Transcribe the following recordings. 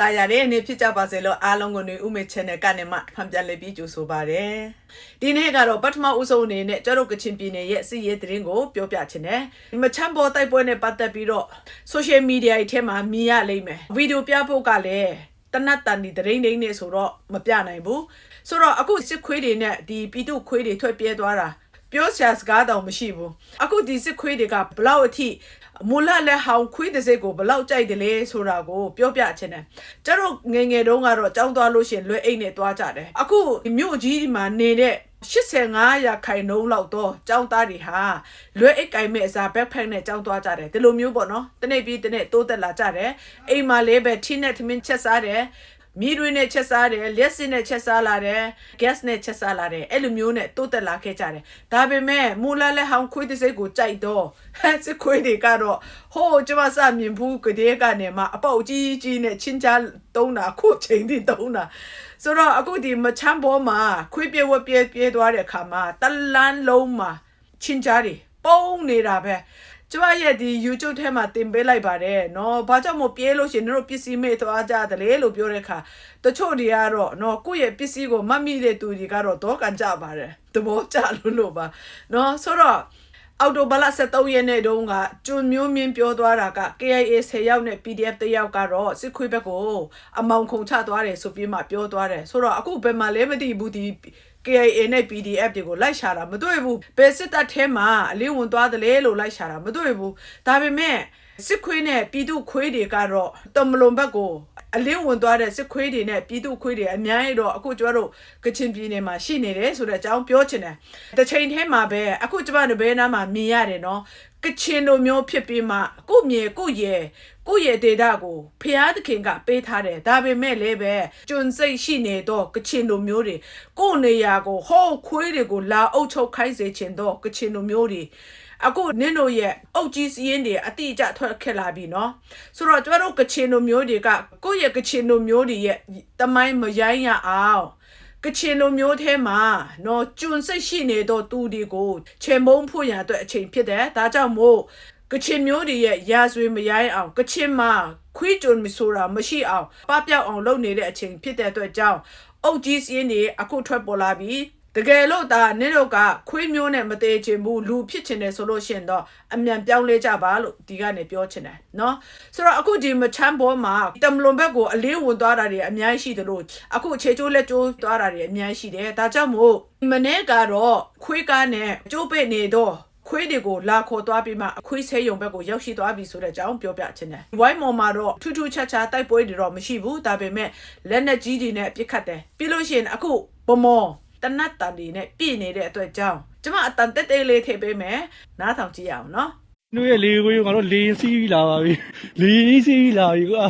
တာယာတဲ့အနေဖြစ်ကြပါစေလို့အားလုံးကိုနေဥမေ channel ကနေမှဖန်ပြလက်ပြီးကြိုဆိုပါရစေဒီနေ့ကတော့ပထမဦးဆုံးအနေနဲ့ကျတို့ကချင်ပြည်နယ်ရဲ့စီးရဲသတင်းကိုပြောပြချင်တယ်ဒီမချမ်းပေါ်တိုက်ပွဲနဲ့ပတ်သက်ပြီးတော့ social media တွေထဲမှာမြင်ရလိမ့်မယ်ဗီဒီယိုပြဖို့ကလည်းတနတ်တန်ဒီတရင်တိုင်းနဲ့ဆိုတော့မပြနိုင်ဘူးဆိုတော့အခုစစ်ခွေးတွေနဲ့ဒီပြည်သူခွေးတွေထွက်ပြေးသွားတာပြောစရာစကားတောင်မရှိဘူးအခုဒီစစ်ခွေးတွေကဘလောက်အထိ မူလလက်ဟောင်းခွေးတစ်စိတ်ကိုဘလောက်ကြိုက်တယ်လဲဆိုတာကိုပြောပြချင်တယ်ကျတို့ငယ်ငယ်တုန်းကတော့ကြောင်းသွားလို့ရှရင်လွယ်အိတ်နဲ့သွားကြတယ်အခုမြို့ကြီးဒီမှာနေတဲ့85ရာခိုင်နှုန်းလောက်တော့ចောင်းသားတွေဟာလွယ်အိတ်ကင်မဲ့အစား backpack နဲ့ចောင်းသွားကြတယ်ဒီလိုမျိုးပေါ့နော်တနေ့ပြီးတနေ့တိုးတက်လာကြတယ်အိမ်မှာလေးပဲထင်းနဲ့ထမင်းချက်စားတယ် မီးတွေနဲ့ချက်စားတယ်လက်စစ်နဲ့ချက်စားလာတယ် gas နဲ့ချက်စားလာတယ်အဲ့လိုမျိုးနဲ့တိုးတက်လာခဲ့ကြတယ်ဒါပေမဲ့မူလာလက်ဟောင်းခွေးတစ်စိတ်ကိုကြိုက်တော့ဟဲ့စစ်ခွေးတွေကတော့ဟိုးကျမစမြင်ဘူးကတဲ့ကနေမှအပေါက်ကြီးကြီးနဲ့ချင်းချာတုံးတာခုချိန်ထိတုံးတာဆိုတော့အခုဒီမချမ်းပေါ်မှာခွေးပြေဝက်ပြေပြေသွားတဲ့အခါမှာတလန်းလုံးမှာချင်းချာတွေပုံနေတာပဲ ကျမရဲ့ဒီ YouTube ထဲမှာတင်ပေးလိုက်ပါတယ်เนาะဘာကြောင့်မို့ပြေးလို့ရှရင်တို့ပစ္စည်းမေ့သွားကြတယ်လေလို့ပြောတဲ့အခါတချို့တွေကတော့เนาะကိုယ့်ရဲ့ပစ္စည်းကိုမတ်မိတဲ့သူတွေကတော့တော့ကန်ကြပါတယ်သဘောကျလို့လို့ပါเนาะဆိုတော့အော်တိုဘလ73ရက်နေ့တုန်းကကျွန်းမျိုးမြင်းပြောသွားတာက KIA 10ရောက်နဲ့ PDF တယောက်ကတော့စစ်ခွေးဘက်ကိုအမောင်ခုံချသွားတယ်ဆိုပြီးမှပြောသွားတယ်ဆိုတော့အခုဘယ်မှာလဲမသိဘူးဒီ KIA နဲ့ PDF တွေကိုလိုက်ရှာတာမတွေ့ဘူးဘယ်စစ်တပ်ထဲမှာအလင်းဝင်သွားတယ်လေလို့လိုက်ရှာတာမတွေ့ဘူးဒါပေမဲ့စစ်ခွေးနဲ့ပြည်သူခွေးတွေကတော့တမလွန်ဘက်ကို အလင်းဝင်သွားတဲ့စစ်ခွေးတွေနဲ့ပြည်သူခွေးတွေအများကြီးတော့အခုကျမတို့ကချင်ပြည်နယ်မှာရှိနေတယ်ဆိုတဲ့အကြောင်းပြောချင်တယ်တစ်ချိန်တည်းမှာပဲအခုကျမတို့ဘယ်နားမှာမြင်ရတယ်နော်ကချင်လိုမျိုးဖြစ်ပြီးမှကိုမြေကိုရဲကိုရဲ့ဒေတာကိုဖျားသခင်ကပေးထားတယ်ဒါပေမဲ့လည်းပဲကျွန်းစိတ်ရှိနေတော့ကချင်လိုမျိုးတွေကိုနေရာကိုဟောခွေးတွေကိုလာအုပ်ချုပ်ခိုင်းစေချင်တော့ကချင်လိုမျိုးတွေ အခုနင့်တို့ရဲ့အုတ်ကြီးစည်းရင်းတွေအတိအကျထွက်ခဲ့လာပြီနော်ဆိုတော့ကျွဲတို့ကချင်လူမျိုးတွေကကိုယ့်ရဲ့ကချင်လူမျိုးတွေရဲ့တမိုင်းမရိုင်းရအောင်ကချင်လူမျိုးထဲမှာနော်ကျွန်းစိတ်ရှိနေတော့သူတွေကိုချေမုံဖို့ရအတွက်အချိန်ဖြစ်တယ်ဒါကြောင့်မို့ကချင်မျိုးတွေရဲ့ရာဇဝမရိုင်းအောင်ကချင်မှာခွေးကျွန်းမဆိုတာမရှိအောင်ပပျောက်အောင်လုပ်နေတဲ့အချိန်ဖြစ်တဲ့အတွက်ကြောင့်အုတ်ကြီးစင်းတွေအခုထွက်ပေါ်လာပြီး တကယ်လို့ဒါနင်းတို့ကခွေးမျိုးနဲ့မသေးချင်ဘူးလူဖြစ်ချင်တယ်ဆိုလို့ရှိရင်တော့အမြန်ပြောင်းလဲကြပါလို့ဒီကနေပြောချင်တယ်เนาะဆိုတော့အခုဒီမချမ်းဘောမှာတမလွန်ဘက်ကိုအလေးဝင်သွားတာတွေအများကြီးရှိတယ်လို့အခုအခြေချိုးလက်ကျိုးသွားတာတွေအများကြီးရှိတယ်ဒါကြောင့်မို့မနေ့ကတော့ခွေးကားနဲ့ကျိုးပိတ်နေတော့ခွေးတွေကိုလာခေါ်သွားပြီးမှအခွေးဆဲယုံဘက်ကိုရောက်ရှိသွားပြီဆိုတဲ့အကြောင်းပြောပြချင်တယ်။ဝိုင်းမော်မှာတော့ထူးထူးခြားခြားတိုက်ပွဲတွေတော့မရှိဘူးဒါပေမဲ့လက်နက်ကြီးတွေနဲ့ပြစ်ခတ်တယ်။ပြီးလို့ရှိရင်အခုဗမော် တနတ်တန်တွေနဲ့ပြည့်နေတဲ့အတွက်ကြောင့်ကျမအတန်တက်တက်လေးထည့်ပေးမယ်နားထောင်ကြည့်ရအောင်နော်တို့ရဲ့လေကိုငါတို့လေရင်စီးလာပါပြီလေရင်စီးလာပြီကွာ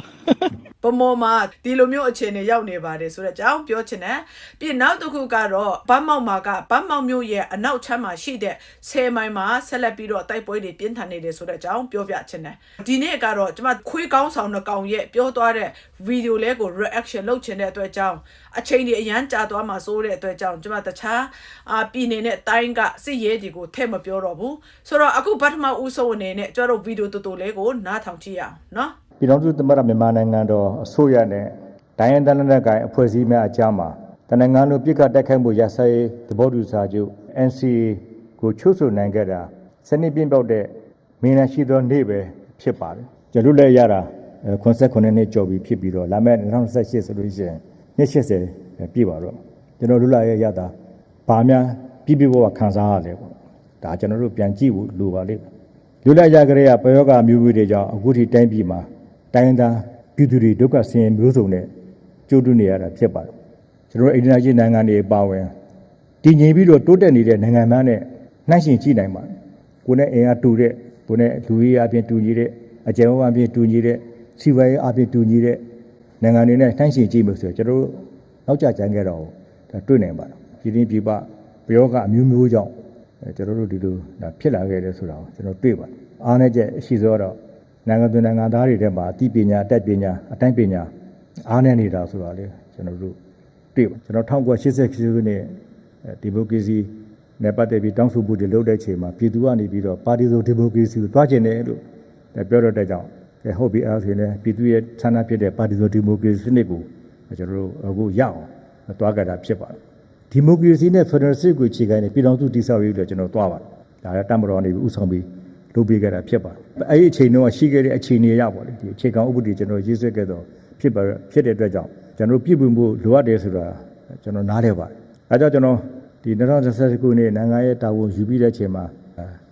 ဗမော်မှာဒီလိုမျိုးအခြေအနေရောက်နေပါတယ်ဆိုတဲ့အကြောင်းပြောချင်တယ်ပြီးနောက်တစ်ခုကတော့ဘတ်မောက်မှာကဘတ်မောက်မျိုးရဲ့အနောက်ချမ်းမှာရှိတဲ့ဆယ်မိုင်မှာဆက်လက်ပြီးတော့တိုက်ပွဲတွေပြင်းထန်နေတယ်ဆိုတဲ့အကြောင်းပြောပြချင်တယ်ဒီနေ့ကတော့ကျမခွေးကောင်းဆောင်နှကောင်ရဲ့ပြောသွားတဲ့ဗီဒီယိုလေးကို reaction လုပ်ချင်တဲ့အတွက်ကြောင့်အချိန်တွေအရန်ကြာသွားမှာစိုးတဲ့အတွက်ကြောင့်ကျမတခြားအာပြည်နေတဲ့တိုင်းကစစ်ရေးတွေကိုထည့်မပြောတော့ဘူးဆိုတော့အခုပထမဦးဆုံးအနေနဲ့ကျမတို့ဗီဒီယိုတူတူလေးကိုနားထောင်ကြည့်ရအောင်နော် ပြည်ထောင်စုသမ္မတမြန်မာနိုင်ငံတော်အစိုးရနဲ့ဒိုင်းယန်တန်လက်ကိုင်အဖွဲ့အစည်းများအကြားမှာတနင်္ဂနွေပြည်ကတက်ခိုက်မှုရဆိုင်သဘောတူစာချုပ် NCA ကိုချုပ်ဆိုနိုင်ခဲ့တာစနစ်ပြင်းပေါက်တဲ့မင်းနဲ့ရှိသောနေ့ပဲဖြစ်ပါတယ်ကျွန်တော်တို့လည်းရတာ89နှစ်ကျော်ပြီဖြစ်ပြီးတော့လာမယ့်2028ဆိုလို့ရှိရင်နှစ်80ပြည့်ပါတော့ကျွန်တော်တို့လည်းရတာဘာများပြည့်ပြည့်ဝဝခံစားရလဲပေါ့ဒါကျွန်တော်တို့ပြန်ကြည့်ဖို့လိုပါလိမ့်မယ်လူလိုက်ရကြတဲ့ပယောဂမျိုးမျိုးတွေကြောင့်အခုထိတိုင်းပြည်မှာ တိုင်းသားပြည်သူတွေဒုက္ခဆင်းရဲမျိုးစုံနဲ့ကြိုးတူးနေရတာဖြစ်ပါတယ်ကျွန်တော်တို့အိန္ဒိယကြီးနိုင်ငံတွေပါဝင်တည်ငြိမ်ပြီးတော့တိုးတက်နေတဲ့နိုင်ငံများနဲ့နှိုင်းယှဉ်ကြည့်နိုင်ပါတယ်ကိုယ်နဲ့အင်အားတူတဲ့ကိုယ်နဲ့လူကြီးအပြင်တူညီတဲ့အကြံဝအပြင်တူညီတဲ့စီဝါရေးအပြင်တူညီတဲ့နိုင်ငံတွေနဲ့နှိုင်းယှဉ်ကြည့်လို့ဆိုရင်ကျွန်တော်တို့နောက်ကျကြမ်းခဲ့တော့ဒါတွေ့နိုင်ပါတယ်ပြည်တွင်းပြည်ပပယောဂအမျိုးမျိုးကြောင့်အဲကျွန်တော်တို့ဒီလိုဒါဖြစ်လာခဲ့တယ်ဆိုတာကိုကျွန်တော်တွေ့ပါတယ်အားနဲ့ချက်အရှိစောတော့ နိုင်ငံသူနိုင်ငံသားတွေထဲမှာအသိပညာအတတ်ပညာအတိုင်းပညာအားနဲ့နေတာဆိုတာလေကျွန်တော်တို့တွေ့ပါကျွန်တော်1988ခုနှစ်ဒီမိုကရေစီနဲ့ပတ်သက်ပြီးတောင်းဆိုမှုတွေလုပ်တဲ့အချိန်မှာပြည်သူကနေပြီးတော့ပါတီစုဒီမိုကရေစီကိုတွားကျင်တယ်လို့ပြောတော့တဲ့ကြောင့်ကဲဟုတ်ပြီအားဆိုရင်လည်းပြည်သူရဲ့ဌာနဖြစ်တဲ့ပါတီစုံဒီမိုကရေစီစနစ်ကိုကျွန်တော်တို့အခုရအောင်တွားကြတာဖြစ်ပါတယ်ဒီမိုကရေစီနဲ့ဖက်ဒရယ်စစ်ကိုခြေကိုင်းနေပြည်တော်စုတည်ဆောက်ရေးလို့ကျွန်တော်တွားပါတယ်ဒါလည်းတမတော်နေပြီးဥဆောင်ပြီး လုပ်ပေးကြတာဖြစ်ပါတယ်အဲ့ဒီအချိန်တုန်းကရှိခဲ့တဲ့အခြေအနေရပါလေဒီအခြေခံဥပဒေကျွန်တော်ရေးဆွဲခဲ့တော့ဖြစ်ပါဖြစ်တဲ့အတွက်ကြောင့်ကျွန်တော်ပြည်ပမှုလိုအပ်တယ်ဆိုတာကျွန်တော်နားလည်ပါတယ်အဲကြောင့်ကျွန်တော်ဒီ2020ခုနှစ်နိုင်ငံရဲ့တာဝန်ယူပြီးတဲ့အချိန်မှာ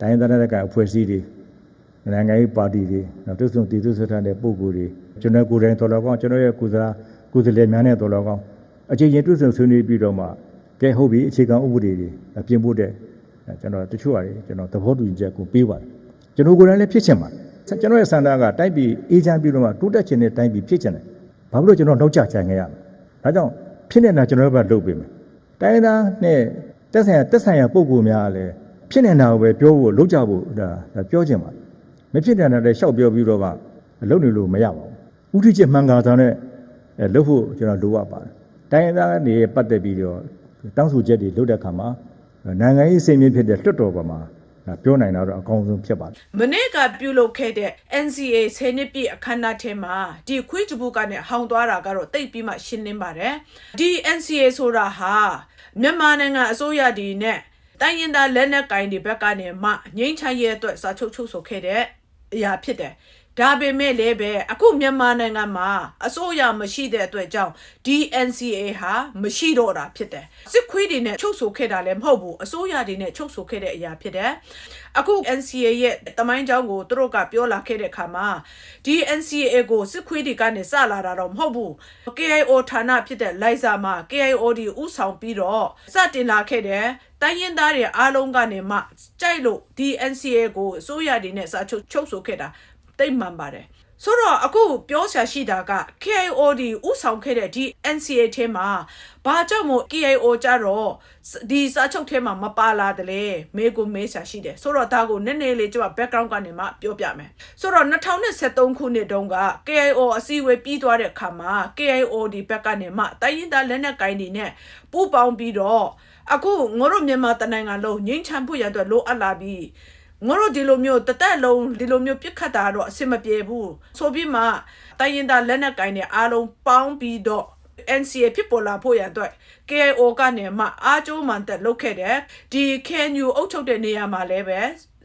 တိုင်းဒေသနဲ့ကအဖွဲ့အစည်းတွေနိုင်ငံရေးပါတီတွေနောက်တွဆုံတည်သူဆက်ထတဲ့ပုံကိုယ်တွေကျွန်တော်ကိုယ်တိုင်တော်တော်ကောင်းကျွန်တော်ရဲ့ကိုယ်စားကိုယ်စားလှယ်များနဲ့တော်တော်ကောင်းအချိန်ချင်းတွဆုံဆွေးနွေးပြီးတော့မှကဲဟုတ်ပြီအခြေခံဥပဒေတွေပြင်ဖို့တဲ့ကျွန်တော်တချို့ဟာတွေကျွန်တော်သဘောတူညီချက်ကိုပေးပါတယ် ကျွန်တော်ကိုယ်တိုင်လည်းဖြစ်ချင်ပါတယ်ကျွန်တော်ရဲ့စန္ဒကတိုက်ပြီးအေးချမ်းပြီးတော့မှတိုးတက်ခြင်းနဲ့တိုင်းပြီးဖြစ်ချင်တယ်ဘာလို့ကျွန်တော်နှုတ်ချချင်ခဲ့ရမလဲဒါကြောင့်ဖြစ်နေတာကျွန်တော်တို့ကလုပ်ပေးမယ်တိုင်းသားနဲ့တက်ဆိုင်ရာတက်ဆိုင်ရာပုံကိုယ်များလည်းဖြစ်နေတာကိုပဲပြောဖို့လုပ်ကြဖို့ဒါပြောချင်ပါတယ်မဖြစ်တဲ့နဲ့ရှောက်ပြောပြီးတော့ကလုံနေလို့မရပါဘူးဥထိချက်မှန်ကားသားနဲ့လှုပ်ဖို့ကျွန်တော်လိုအပ်ပါတယ်တိုင်းရင်းသားတွေပတ်သက်ပြီးတော့တောင်းဆိုချက်တွေလုပ်တဲ့အခါမှာနိုင်ငံရေးစိတ်မြင့်ဖြစ်တဲ့လွှတ်တော်ပေါ်မှာ ပြောနိုင်တာတော့အကောင်းဆုံးဖြစ်ပါတယ်မနေ့ကပြုလုပ်ခဲ့တဲ့ NCA ဆယ်နှစ်ပြည့်အခမ်းအနားထဲမှာဒီခွေးကြဘူးကနဲ့ဟောင်းသွားတာကတော့တိတ်ပြီးမှရှင်းလင်းပါတယ်ဒီ NCA ဆိုတာဟာမြန်မာနိုင်ငံအစိုးရဒီနဲ့တိုင်းရင်သားလက်နက်ကင်တွေဘက်ကနေမှငိမ့်ချမ်းရဲ့အတွက်စာချုပ်ချုပ်ဆိုခဲ့တဲ့အရာဖြစ်တယ် ဒါပေမဲ့လည်းပဲအခုမြန်မာနိုင်ငံမှာအစိုးရမရှိတဲ့အတွက်ကြောင့် DNCA ဟာမရှိတော့တာဖြစ်တယ်စစ်ခွေးတွေနဲ့ချုပ်ဆိုခဲ့တာလည်းမဟုတ်ဘူးအစိုးရတွေနဲ့ချုပ်ဆိုခဲ့တဲ့အရာဖြစ်တယ်အခု NCA ရဲ့တမိုင်းကြောင်းကိုသူတို့ကပြောလာခဲ့တဲ့အခါမှာဒီ NCA ကိုစစ်ခွေးတွေကနေစလာတာတော့မဟုတ်ဘူး KIO ဌာနဖြစ်တဲ့လိုက်စာမှာ KIO ဒီဥဆောင်ပြီးတော့စတင်လာခဲ့တဲ့တိုင်းရင်းသားတွေအားလုံးကနေမှကြိုက်လို့ဒီ NCA ကိုအစိုးရတွေနဲ့စာချုပ်ချုပ်ဆိုခဲ့တာ တိတ်မှန်ပါတယ်ဆိုတော့အခုပြောဆရာရှိတာက KIOD ဥဆောင်ခဲ့တဲ့ဒီ NCA ထဲမှာဘာကြောင့်မို့ KIO ကြတော့ဒီစာချုပ်ထဲမှာမပါလာတယ်လေမေကိုမေးဆရာရှိတယ်ဆိုတော့ဒါကိုနည်းနည်းလေးကျွန်မ background ကနေမှပြောပြမယ်ဆိုတော့2023ခုနှစ်တုန်းက KIO အစည်းအဝေးပြီးသွားတဲ့အခါမှာ KIO ဒီဘက်ကနေမှတိုင်းရင်းသားလက်နက်ကိုင်တွေနဲ့ပူးပေါင်းပြီးတော့အခုငါတို့မြန်မာတနိုင်ငံလုံးငြိမ်းချမ်းဖို့ရတဲ့လိုအပ်လာပြီး ငါတို့ဒီလိုမျိုးတသက်လုံးဒီလိုမျိုးပြစ်ခတ်တာတော့အဆင်မပြေဘူးဆိုပြီးမှတိုင်းရင်သားလက်နက်ကင်တွေအားလုံးပေါင်းပြီးတော့ NCA ဖြစ်ပေါ်လာဖို့ရအတွက် KIO ကနေမှအားကျိုးမှန်တက်လုပ်ခဲ့တယ်ဒီ KNU အုပ်ချုပ်တဲ့နေရာမှာလည်းပဲ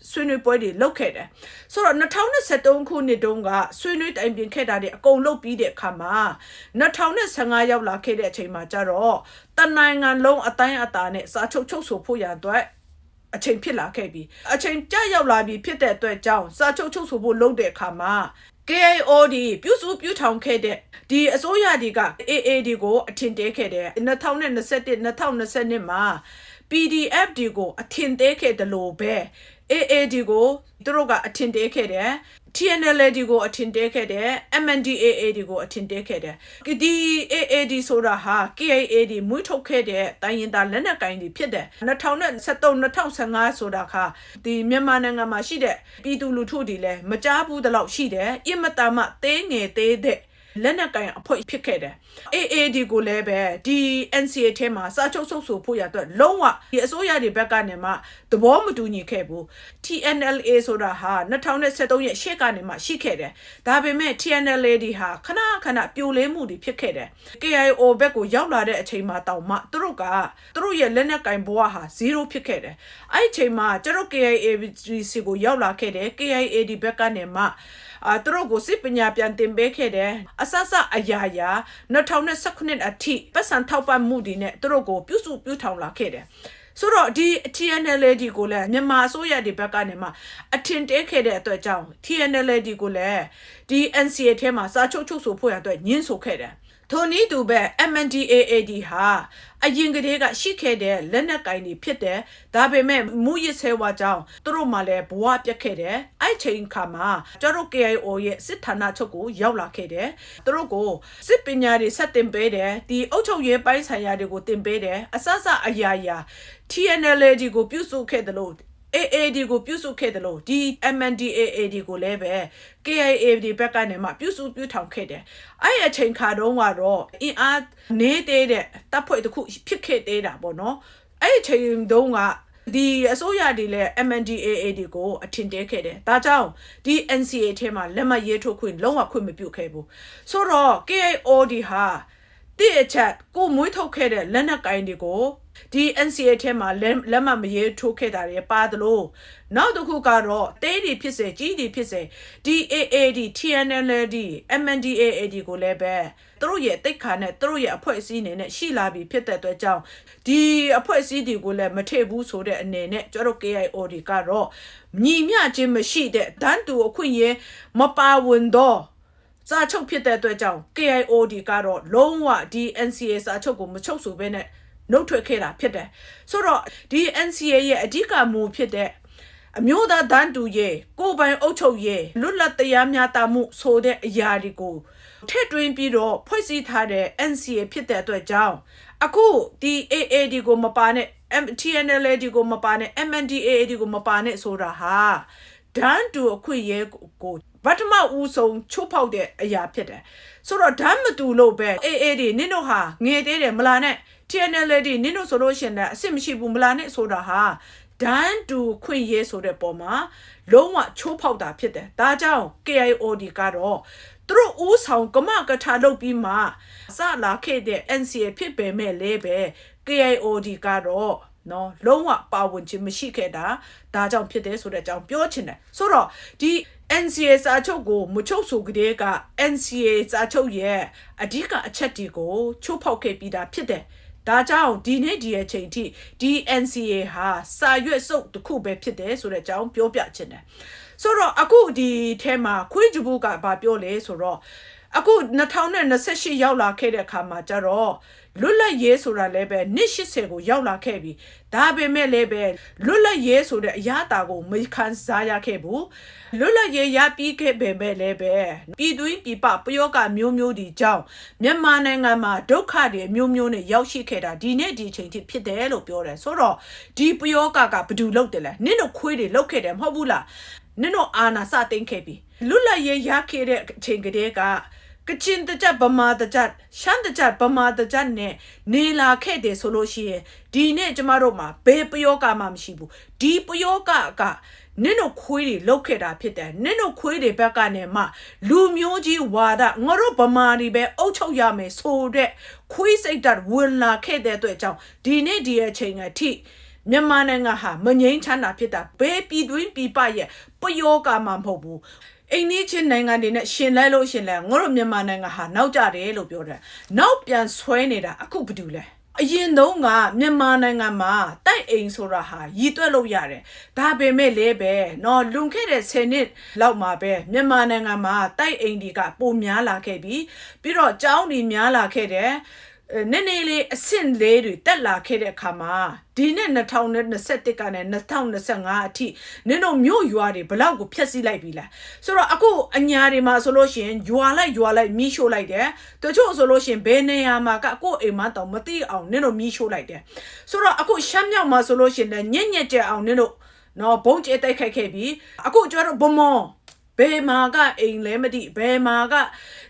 ဆွေးနွေးပွဲတွေလုပ်ခဲ့တယ်ဆိုတော့2023ခုနှစ်တုန်းကဆွေးနွေးတိုင်ပင်ခဲ့တာတွေအကုန်လုပ်ပြီးတဲ့အခါမှာ2015ရောက်လာခဲ့တဲ့အချိန်မှာကျတော့တနိုင်ငံလုံးအတိုင်းအတာနဲ့စာချုပ်ချုပ်ဆိုဖို့ရအတွက် အချိန်ဖြစ်လာခဲ့ပြီအချိန်ကြရောက်လာပြီဖြစ်တဲ့အတွက်ကြောင့်စာချုပ်ချုပ်ဆိုဖို့လုပ်တဲ့အခါမှာ KIOD ပြုစုပြုထောင်ခဲ့တဲ့ဒီအစိုးရဒီက AAD ကိုအထင်သေးခဲ့တဲ့2021 2022မှာ PDF ဒီကိုအထင်သေးခဲ့တယ်လို့ပဲ AAD ကိုသူတို့ကအထင်သေးခဲ့တယ် TNLD ကိုအထင်သေးခဲ့တယ် MNDAAD ကိုအထင်သေးခဲ့တယ်ဒီ AAD ဆိုတာဟာ KIAD မွေးထုတ်ခဲ့တဲ့တိုင်းရင်သားလက်နက်ကိုင်တွေဖြစ်တယ်2023 2015ဆိုတာခါဒီမြန်မာနိုင်ငံမှာရှိတဲ့ပြည်သူလူထုတွေလည်းမကြားဘူးတလောက်ရှိတယ်အင်မတန်မှသေးငယ်သေးတဲ့ လက်နက်ကင်အဖွဲ့ဖြစ်ခဲ့တယ်။ AAD ကိုလည်းပဲဒီ NCA ထဲမှာစာချုပ်ဆုပ်ဆိုဖို့ရအတွက်လုံးဝဒီအစိုးရတွေဘက်ကနေမှသဘောမတူညီခဲ့ဘူး။ TNLA ဆိုတာဟာ2023ရဲ့ရှေ့ကနေမှရှိခဲ့တယ်။ဒါပေမဲ့ TNLA ဒီဟာခဏခဏပြိုလဲမှုတွေဖြစ်ခဲ့တယ်။ KIO ဘက်ကိုရောက်လာတဲ့အချိန်မှာတောင်မှသူတို့ကသူတို့ရဲ့လက်နက်ကင်ဘဝဟာ0ဖြစ်ခဲ့တယ်။အဲ့ဒီအချိန်မှာကျတို့ KIABC ကိုရောက်လာခဲ့တယ် KIAD ဘက်ကနေမှ အာသူတို့ကိုစစ်ပညာပြန်တင်ပေးခဲ့တယ်အဆဆအရာရာ2019အထိပတ်စံထောက်ပံ့မှုတွေနဲ့သူတို့ကိုပြုစုပြုထောင်လာခဲ့တယ်ဆိုတော့ဒီ TNLD ကိုလည်းမြန်မာအစိုးရဒီဘက်ကနေမှအထင်တဲခဲ့တဲ့အတွက်ကြောင့် TNLD ကိုလည်းဒီ NCA ထဲမှာစာချုပ်ချုပ်ဆိုဖို့ရအတွက်ညှင်းဆိုခဲ့တယ် ထိုနည်းတူပဲ MNDAAD ဟာအရင်ကတည်းကရှိခဲ့တဲ့လက်နက်ကင်တွေဖြစ်တယ်ဒါပေမဲ့မူရစ်ဆဲဝါကြောင့်သူတို့မှလည်းဘဝပြတ်ခဲ့တယ်အဲ့ချိန်ခါမှာကျတို့ KIO ရဲ့စစ်ဌာနချုပ်ကိုရောက်လာခဲ့တယ်သူတို့ကိုစစ်ပညာတွေဆက်တင်ပေးတယ်ဒီအုပ်ချုပ်ရေးပိုင်းဆိုင်ရာတွေကိုတင်ပေးတယ်အစစအရာရာ TNLD ကိုပြုစုခဲ့တယ်လို့ AAD ကိုပြုစုခဲ့တယ်လို့ဒီ MNDAAD ကိုလည်းပဲ KIAD ဘက်ကနေမှပြုစုပြုထောင်ခဲ့တယ်။အဲ့ဒီအချိန်ခါတုန်းကတော့အင်အားနေသေးတဲ့တပ်ဖွဲ့တစ်ခုဖြစ်ခဲ့သေးတာပေါ့နော်။အဲ့ဒီအချိန်တုန်းကဒီအစိုးရတွေလည်း MNDAA ဒီကိုအထင်တဲခဲ့တယ်ဒါကြောင့်ဒီ NCA ထဲမှာလက်မှတ်ရေးထိုးခွင့်လုံးဝခွင့်မပြုခဲ့ဘူးဆိုတော့ KIO ဒီဟာ တိအချက်ကိုမွေးထုတ်ခဲ့တဲ့လက်နက်ကိုင်တွေကိုဒီ NCA ထဲမှာလက်လက်မှတ်မရေးထိုးခဲ့တာတွေပါသလိုနောက်တစ်ခုကတော့တေးဒီဖြစ်စေကြီးဒီဖြစ်စေဒီ AAD TNLD MNDAA ဒီကိုလည်းပဲသူတို့ရဲ့တိတ်ခါနဲ့သူတို့ရဲ့အဖွဲ့အစည်းအနေနဲ့ရှိလာပြီဖြစ်တဲ့အတွက်ကြောင့်ဒီအဖွဲ့အစည်းတွေကိုလည်းမထည့်ဘူးဆိုတဲ့အနေနဲ့ကျတို့ KIO ဒီကတော့ညီမျှခြင်းမရှိတဲ့ဒန်းတူအခွင့်အရေးမပါဝင်တော့ စာချုပ်ဖြစ်တဲ့အတွက်ကြောင့် KIO ဒီကတော့လုံးဝဒီ NCA စာချုပ်ကိုမချုပ်ဆိုဘဲနဲ့နှုတ်ထွက်ခဲ့တာဖြစ်တယ်ဆိုတော့ဒီ NCA ရဲ့အဓိကမူဖြစ်တဲ့အမျိုးသားတန်းတူရေးကိုယ်ပိုင်အုပ်ချုပ်ရေးလွတ်လပ်တရားမျှတမှုဆိုတဲ့အရာတွေကိုထည့်သွင်းပြီးတော့ဖွဲ့စည်းထားတဲ့ NCA ဖြစ်တဲ့အတွက်ကြောင့်အခုဒီ AAD ကိုမပါနဲ့ MTNLD ကိုမပါနဲ့ MNDAAD ကိုမပါနဲ့ဆိုတာဟာဒန်းတူအခွင့်အရေးကို ဗတ်ထမဦးဆုံးချိုးဖောက်တဲ့အရာဖြစ်တယ်ဆိုတော့ဓာတ်မတူလို့ပဲ AAD နင်တို့ဟာငယ်သေးတယ်မလားနဲ့ TNLD နင်တို့ဆိုလို့ရှရင်လည်းအစ်မရှိဘူးမလားနဲ့ဆိုတာဟာဒန်းတူခွင့်ရေးဆိုတဲ့ပုံမှာလုံးဝချိုးဖောက်တာဖြစ်တယ်ဒါကြောင့် KIOD ကတော့သူတို့ဦးဆောင်ကမကထာလုပ်ပြီးမှစလာခဲ့တဲ့ NCA ဖြစ်ပေမဲ့လည်းပဲ KIOD ကတော့နော်လုံးဝပါဝင်ခြင်းမရှိခဲ့တာဒါကြောင့်ဖြစ်တယ်ဆိုတဲ့အကြောင်းပြောချင်တယ်ဆိုတော့ဒီ NCA စာချုပ်ကိုမချုပ်ဆိုကြတဲ့က NCA စာချုပ်ရဲ့အဓိကအချက်တွေကိုချိုးဖောက်ခဲ့ပြီးသားဖြစ်တယ်ဒါကြောင့်ဒီနေ့ဒီအချိန်ထိဒီ NCA ဟာစာရွက်စုပ်တစ်ခုပဲဖြစ်တယ်ဆိုတဲ့အကြောင်းပြောပြချင်တယ်ဆိုတော့အခုဒီထဲမှာခွေးဂျဘူးကဘာပြောလဲဆိုတော့ အခု2028ရောက်လာခဲ့တဲ့အခါမှာကျတော့လွတ်လပ်ရေးဆိုတာလည်းပဲနှစ်80ကိုရောက်လာခဲ့ပြီဒါပေမဲ့လည်းပဲလွတ်လပ်ရေးဆိုတဲ့အရာတာကိုမခံစားရခဲ့ဘူးလွတ်လပ်ရေးရပြီးခဲ့ပေမဲ့လည်းပဲပြည်တွင်းပြည်ပပယောကမျိုးမျိုးဒီကြောင့်မြန်မာနိုင်ငံမှာဒုက္ခတွေမျိုးမျိုးနဲ့ရောက်ရှိခဲ့တာဒီနေ့ဒီအချိန်ထိဖြစ်တယ်လို့ပြောတယ်ဆိုတော့ဒီပယောကကဘယ်သူလုပ်တယ်လဲနင့်တို့ခွေးတွေလုပ်ခဲ့တယ်မဟုတ်ဘူးလားနင်တို့အာနာစသိမ့်ခဲ့ပြီလွတ်လပ်ရေးရခဲ့တဲ့အချိန်ကတည်းက ကချင်တကြဗမာတကြရှမ်းတကြဗမာတကြနဲ့နေလာခဲ့တယ်ဆိုလို့ရှိရင်ဒီနေ့ကျမတို့မှာဘယ်ပယောကမှမရှိဘူးဒီပယောကကနင်တို့ခွေးတွေလောက်ခဲ့တာဖြစ်တယ်နင်တို့ခွေးတွေဘက်ကနေမှလူမျိုးကြီးဝါဒငါတို့ဗမာတွေပဲအုပ်ချုပ်ရမယ်ဆိုတဲ့ခွေးစိတ်ဓာတ်ဝင်လာခဲ့တဲ့အတွက်ကြောင့်ဒီနေ့ဒီအချိန်အထိမြန်မာနိုင်ငံဟာမငြိမ်းချမ်းတာဖြစ်တာဘယ်ပြည်တွင်းပြည်ပရဲ့ပယောကမှမဟုတ်ဘူး အိမ်နီးချင်းနိုင်ငံတွေနဲ့ရှင်လိုက်လို့ရှင်လဲငါတို့မြန်မာနိုင်ငံဟာနောက်ကျတယ်လို့ပြောတယ်။နောက်ပြန်ဆွဲနေတာအခုဘာတူလဲ။အရင်တုန်းကမြန်မာနိုင်ငံမှာတိုက်အိမ်ဆိုတာဟာရည်သွက်လို့ရတယ်။ဒါပေမဲ့လည်းပဲနော်လွန်ခဲ့တဲ့10နှစ်လောက်မှာပဲမြန်မာနိုင်ငံမှာတိုက်အိမ်တွေကပိုများလာခဲ့ပြီးပြီးတော့ကျောင်းတွေများလာခဲ့တယ်။ နည်းနည်းလေးအဆင့်လေးတွေတက်လာခဲ့တဲ့အခါမှာဒီနှစ်2021ကနေ2025အထိနင်တို့မြို့ရွာတွေဘလောက်ကိုဖျက်ဆီးလိုက်ပြီလားဆိုတော့အခုအညာတွေမှာဆိုလို့ရှိရင်ရွာလိုက်ရွာလိုက်မီးရှို့လိုက်တယ်တချို့ဆိုလို့ရှိရင်ဘယ်နေရာမှာကကိုယ့်အိမ်မတောင်မသိအောင်နင်တို့မီးရှို့လိုက်တယ်ဆိုတော့အခုရှမ်းမြောက်မှာဆိုလို့ရှိရင်လည်းညက်ညက်ကြအောင်နင်တို့နော်ဘုံကျဲတိုက်ခိုက်ခဲ့ပြီအခုကျတော့ဘမောဘယ်မှာကအိမ်လဲမသိဘယ်မှာက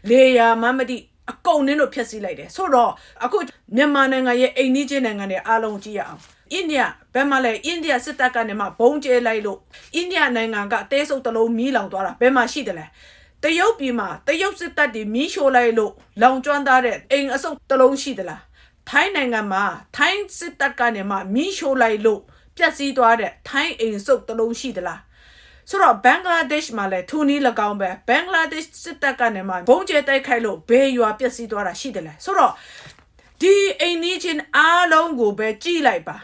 လေယာမှမသိ အကုန်နင်းတို့ဖျက်ဆီးလိုက်တယ်ဆိုတော့အခုမြန်မာနိုင်ငံရဲ့အိမ်နီးချင်းနိုင်ငံတွေအားလုံးကြည့်ရအောင်အိန္ဒိယဘယ်မှာလဲအိန္ဒိယစစ်တပ်ကနေမှဘုံကျဲလိုက်လို့အိန္ဒိယနိုင်ငံကအသေးစုပ်တစ်လုံးမီးလောင်သွားတာဘယ်မှာရှိတယ်လဲတရုတ်ပြည်မှာတရုတ်စစ်တပ်တွေမီးရှို့လိုက်လို့လောင်ကျွမ်းသားတဲ့အိမ်အစုပ်တစ်လုံးရှိသလားထိုင်းနိုင်ငံမှာထိုင်းစစ်တပ်ကနေမှမီးရှို့လိုက်လို့ပျက်စီးသွားတဲ့ထိုင်းအိမ်စုပ်တစ်လုံးရှိသလား ဆိုတော့ဘင်္ဂလားဒေ့ရှ်မှာလည်းထူနီး၎င်းပဲဘင်္ဂလားဒေ့ရှ်စစ်တပ်ကနေမှဘုံကျဲတိုက်ခိုက်လို့ဘေးရွာပျက်စီးသွားတာရှိတယ်လေဆိုတော့ဒီအိမ်နီးချင်းအားလုံးကိုပဲကြည်လိုက်ပါ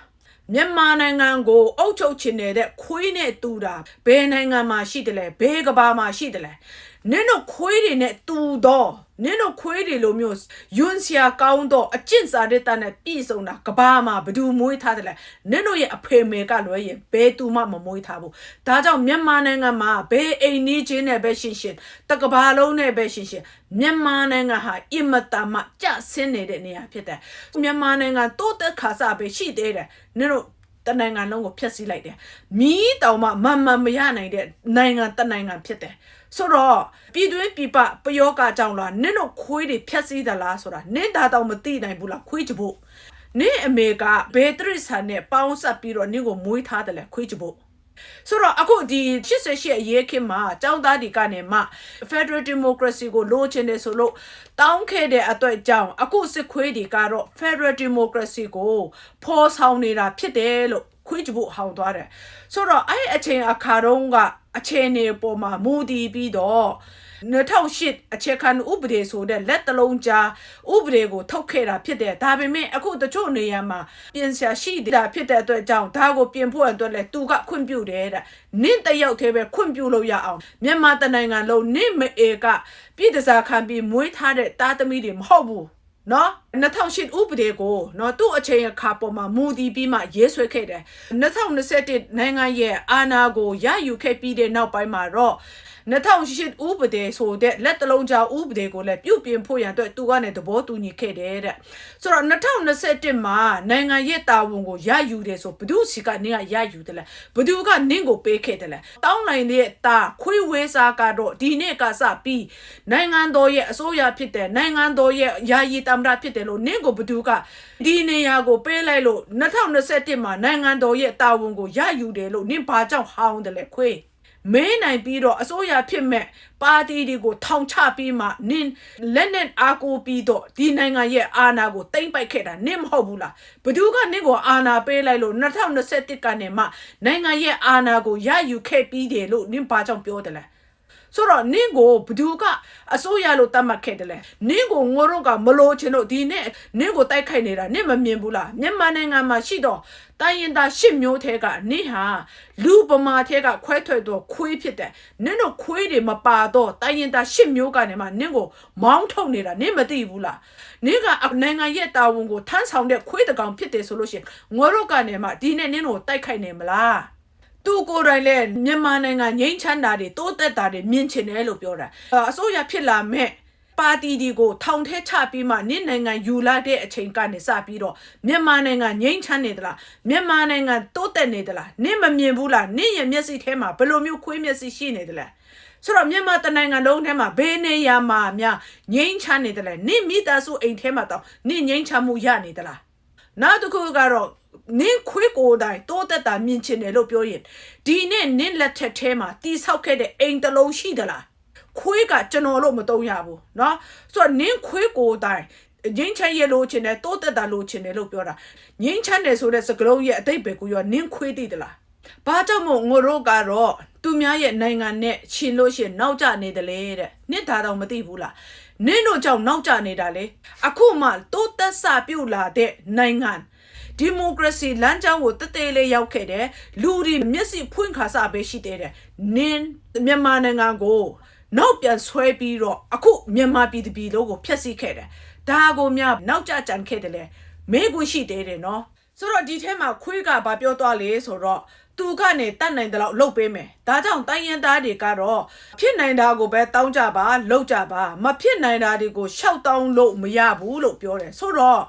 မြန်မာနိုင်ငံကိုအုပ်ချုပ်ချင်နေတဲ့ခွေးနဲ့တူတာဘယ်နိုင်ငံမှာရှိတယ်လဲဘယ်ကဘာမှာရှိတယ်လဲနင်တို့ခွေးတွေနဲ့တူတော့ နင်တို့ခွေးတွေလိုမျိုးယွန်းစရာကောင်းတော့အကျင့်စာတဲ့တနဲ့ပြည်စုံတာကဘာမှာဘယ်သူမွေးထားတယ်လဲနင်တို့ရဲ့အဖေမေကလွဲရင်ဘယ်သူမှမမွေးထားဘူးဒါကြောင့်မြန်မာနိုင်ငံမှာဘယ်အိမ်နီးချင်းနဲ့ပဲရှင်ရှင်တကဘာလုံးနဲ့ပဲရှင်ရှင်မြန်မာနိုင်ငံဟာအင်မတန်မှကြဆင်းနေတဲ့နေရာဖြစ်တယ်မြန်မာနိုင်ငံတိုးတက်ခါစားပဲရှိသေးတယ်နင်တို့တနိုင်ငံလုံးကိုဖျက်ဆီးလိုက်တယ်။မီးတောင်မှမန်မှန်မရနိုင်တဲ့နိုင်ငံတနိုင်ငံဖြစ်တယ်။ ဆိုတော့ပြည်တွင်းပြည်ပပယောကကြောင့်လားနင့်တို့ခွေးတွေဖျက်ဆီးသလားဆိုတာနင့်ဒါတော့မသိနိုင်ဘူးလားခွေးချဖို့နင့်အမေကဘယ်တရစ္ဆာန်နဲ့ပေါင်းဆက်ပြီးတော့နင့်ကိုမွေးထားတယ်လဲခွေးချဖို့ဆိုတော့အခုဒီ88အရေးခင်မှာចောင်းသားဒီကနေမှ Federal Democracy ကိုလိုချင်တယ်ဆိုလို့တောင်းခဲ့တဲ့အတွက်ကြောင့်အခုစစ်ခွေးတွေကတော့ Federal Democracy ကိုဖော်ဆောင်နေတာဖြစ်တယ်လို့ခွေးချဖို့ဟောင်းသွားတယ်ဆိုတော့အဲ့အချိန်အခါတုန်းက အချိန်နေပေါ်မှာမူတည်ပြီးတော့2008အခြေခံဥပဒေဆိုတဲ့လက်တလုံးကြားဥပဒေကိုထုတ်ခဲ့တာဖြစ်တယ်ဒါပေမဲ့အခုတချို့နေရာမှာပြင်ဆရာရှိတာဖြစ်တဲ့အတွက်ကြောင့်ဒါကိုပြင်ဖို့အတွက်လဲသူကခွင့်ပြုတယ်တဲ့နင့်တယောက်တည်းပဲခွင့်ပြုလို့ရအောင်မြန်မာတနိုင်ငံလုံးနင့်မအေကပြည်တစားခံပြီးမွေးထားတဲ့တာသမီတွေမဟုတ်ဘူး နော်2008ဥပဒေကိုနော်သူ့အချိန်အခါပေါ်မှာမူတည်ပြီးမှရေးဆွဲခဲ့တယ်2021နိုင်ငံရဲ့အာဏာကိုရယူခဲ့ပြီးတဲ့နောက်ပိုင်းမှာတော့ 2008ဥပဒေဆိုတဲ့လက်တလုံးကြားဥပဒေကိုလည်းပြုပြင်ဖို့ရန်အတွက်သူကနေသဘောတူညီခဲ့တယ်တဲ့ဆိုတော့2021မှာနိုင်ငံရဲ့တာဝန်ကိုရယူတယ်ဆိုဘသူစီကနင်းကရယူတယ်လဲဘသူကနင်းကိုပေးခဲ့တယ်လဲတောင်းနိုင်တဲ့တာခွေးဝဲစားကတော့ဒီနေ့ကစပြီးနိုင်ငံတော်ရဲ့အစိုးရဖြစ်တယ်နိုင်ငံတော်ရဲ့ယာယီတမရဖြစ်တယ်လို့နင်းကိုဘသူကဒီနေရာကိုပေးလိုက်လို့2021မှာနိုင်ငံတော်ရဲ့တာဝန်ကိုရယူတယ်လို့နင်းဘာကြောင့်ဟောင်းတယ်လဲခွေး မဲနိုင်ပြီးတော့အစိုးရဖြစ်မဲ့ပါတီတွေကိုထောင်ချပြီးမှနင်းလက်နဲ့အားကိုပြီးတော့ဒီနိုင်ငံရဲ့အာဏာကိုတိမ့်ပိုက်ခဲ့တာနင်းမဟုတ်ဘူးလားဘသူကနင်းကိုအာဏာပေးလိုက်လို့2021ကနေမှနိုင်ငံရဲ့အာဏာကိုရယူခဲ့ပြီးတယ်လို့နင်းဘာကြောင့်ပြောတယ်လဲ ဆိုတော့နင့်ကိုဘသူကအစိုးရလို့တတ်မှတ်ခဲ့တယ်လေနင့်ကိုငိုတို့ကမလို့ချင်တို့ဒီနေ့နင့်ကိုတိုက်ခိုက်နေတာနင့်မမြင်ဘူးလားမြန်မာနိုင်ငံမှာရှိတော့တိုင်းရင်သားရှစ်မျိုးထဲကနင့်ဟာလူပမာထဲကခွဲထွက်တော့ခွေးဖြစ်တယ်နင့်တို့ခွေးတွေမပါတော့တိုင်းရင်သားရှစ်မျိုးကနေမှနင့်ကိုမောင်းထုတ်နေတာနင့်မသိဘူးလားနင့်ကနိုင်ငံရဲ့တာဝန်ကိုထမ်းဆောင်တဲ့ခွေးတကောင်ဖြစ်တယ်ဆိုလို့ရှိရင်ငိုတို့ကနေမှဒီနေ့နင့်ကိုတိုက်ခိုက်နေမလား သူကိုယ်တိုင်လည်းမြန်မာနိုင်ငံငြိမ်းချမ်းတာတွေတိုးတက်တာတွေမြင်ချင်တယ်လို့ပြောတာအာအစိုးရဖြစ်လာမဲ့ပါတီဒီကိုထောင်ထဲချပြီးမှနင့်နိုင်ငံယူလာတဲ့အချိန်ကနေစပြီးတော့မြန်မာနိုင်ငံငြိမ်းချမ်းနေသလားမြန်မာနိုင်ငံတိုးတက်နေသလားနင့်မမြင်ဘူးလားနင့်ရဲ့မျက်စိထဲမှာဘယ်လိုမျိုးခွေးမျက်စိရှိနေသလဲဆိုတော့မြန်မာတနိုင်ငံလုံးထဲမှာဘယ်နေရာမှာများငြိမ်းချမ်းနေသလဲနင့်မိသားစုအိမ်ထဲမှာတော့နင့်ငြိမ်းချမ်းမှုရနေသလား နောက်တစ်ခုကတော့နင်းခွေးကိုယ်တိုင်တိုးတက်တာမြင်ချင်တယ်လို့ပြောရင်ဒီနေ့နင်းလက်ထက်ထဲမှာတီဆောက်ခဲ့တဲ့အိမ်တစ်လုံးရှိသလားခွေးကကျွန်တော်လို့မတုံးရဘူးเนาะဆိုတော့နင်းခွေးကိုယ်တိုင်ငင်းချမ်းရလို့ချင်တယ်တိုးတက်တာလို့ချင်တယ်လို့ပြောတာငင်းချမ်းတယ်ဆိုတဲ့စကားလုံးရဲ့အတိတ်ပဲကိုရောနင်းခွေးသိသလားဘာကြောင့်မို့ငိုတို့ကတော့သူများရဲ့နိုင်ငံနဲ့ရှင်လို့ရှရင်နောက်ကျနေတယ်လေတဲ့နင့်ဒါတော့မသိဘူးလား နင့်တို့ကြောင့်နောက်ကျနေတာလေအခုမှတိုးတက်စပြုတ်လာတဲ့နိုင်ငံဒီမိုကရေစီလမ်းကြောင်းကိုတသေးလေးရောက်ခဲ့တယ်လူတွေမျက်စိဖွင့်ခါစားပဲရှိသေးတယ်နင်းမြန်မာနိုင်ငံကိုနောက်ပြန်ဆွဲပြီးတော့အခုမြန်မာပြည်သူပြည်လုံးကိုဖျက်ဆီးခဲ့တယ်ဒါကိုများနောက်ကျကြံခဲ့တယ်လေမေးခွန်းရှိသေးတယ်နော်ဆိုတော့ဒီထဲမှာခွေးကဘာပြောသွားလဲဆိုတော့ သူကနေတတ်နိုင်တဲ့လောက်လှုပ်ပေးမယ်ဒါကြောင့်တိုင်းရင်သားတွေကတော့ဖြစ်နိုင်တာကိုပဲတောင်းကြပါလှုပ်ကြပါမဖြစ်နိုင်တာတွေကိုရှောက်တောင်းလို့မရဘူးလို့ပြောတယ်ဆိုတော့